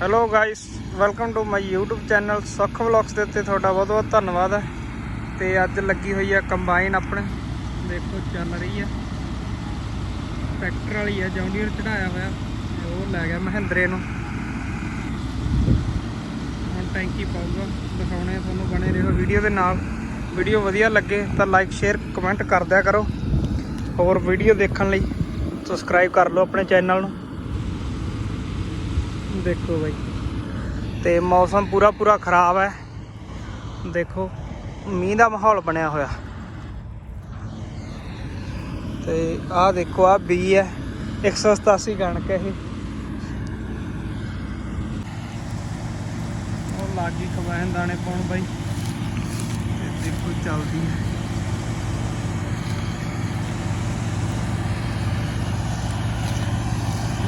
Hello guys welcome to my YouTube channel Sukh vlogs ਦੇ ਉੱਤੇ ਤੁਹਾਡਾ ਬਹੁਤ ਬਹੁਤ ਧੰਨਵਾਦ ਹੈ। ਤੇ ਅੱਜ ਲੱਗੀ ਹੋਈ ਹੈ ਕੰਬਾਈਨ ਆਪਣੇ। ਦੇਖੋ ਚੱਲ ਰਹੀ ਹੈ ਟਰੈਕਟਰ ਵਾਲੀ ਹੈ ਜੌਂਡੀਅਰ ਚੜਾਇਆ ਹੋਇਆ। ਤੇ ਉਹ ਲੈ ਗਿਆ ਮਹਿੰਦਰੇ ਨੂੰ। ਹੁਣ ਟੈਂਕੀ ਪਾਊਗਾ, ਦਿਖਾਉਣੇ ਤੁਹਾਨੂੰ ਬਣੇ ਰਹੋ ਵੀਡੀਓ ਦੇ ਨਾਲ। ਵੀਡੀਓ ਵਧੀਆ ਲੱਗੇ ਤਾਂ ਲਾਈਕ ਸ਼ੇਅਰ ਕਮੈਂਟ ਕਰ ਦਿਆ ਕਰੋ। ਹੋਰ ਵੀਡੀਓ ਦੇਖਣ ਲਈ ਸਬਸਕ੍ਰਾਈਬ ਕਰ ਲਓ ਆਪਣੇ ਚੈਨਲ ਨੂੰ। ਦੇਖੋ ਬਾਈ। ਤੇ ਮੌਸਮ ਪੂਰਾ ਪੂਰਾ ਖਰਾਬ ਹੈ। ਦੇਖੋ, ਮੀਂਹ ਦਾ ਮਾਹੌਲ ਬਣਿਆ ਹੋਇਆ। ਤੇ ਆਹ ਦੇਖੋ, ਆਹ ਬੀ ਹੈ। 187 ਕਣਕ ਹੈ ਇਹ। ਉਹ ਲਾਗੀ ਕਬਾਇਨ ਦਾਣੇ ਪਾਉਣ ਬਾਈ। ਤੇ ਦੇਖੋ, ਚੱਲਦੀ ਹੈ।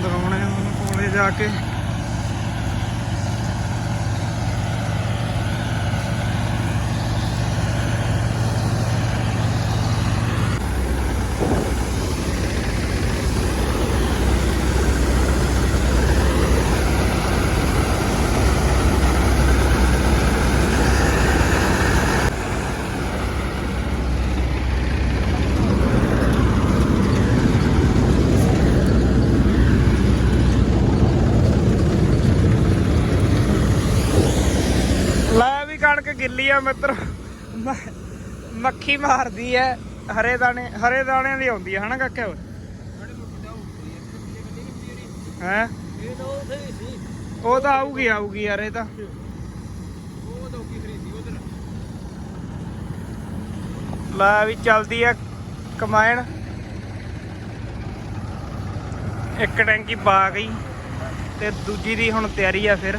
ਦਰਾਉਣੇ ਉਹਨੂੰ ਕੋਲੇ ਜਾ ਕੇ। ਲੈ ਵੀ ਕਣਕ ਗਿੱਲੀ ਆ ਮਿੱਤਰ। ਮੱਖੀ ਮਾਰਦੀ ਐ। ਹਰੇ ਦਾਣੇ, ਹਰੇ ਦਾਣਿਆਂ ਦੀ ਆਉਂਦੀ ਹੈ ਹਨਾ ਕਾਕੇ? ਓਏ ਹੈ? ਉਹ ਤਾਂ ਆਊਗੀ ਆਊਗੀ ਯਾਰ, ਇਹ ਤਾਂ। ਉਹ ਵੀ ਚੱਲਦੀ ਐ ਕਮਾਇਣ ਇੱਕ ਟੈਂਕੀ ਪਾ ਗਈ ਤੇ ਦੂਜੀ ਦੀ ਹੁਣ ਤਿਆਰੀ ਆ ਫਿਰ।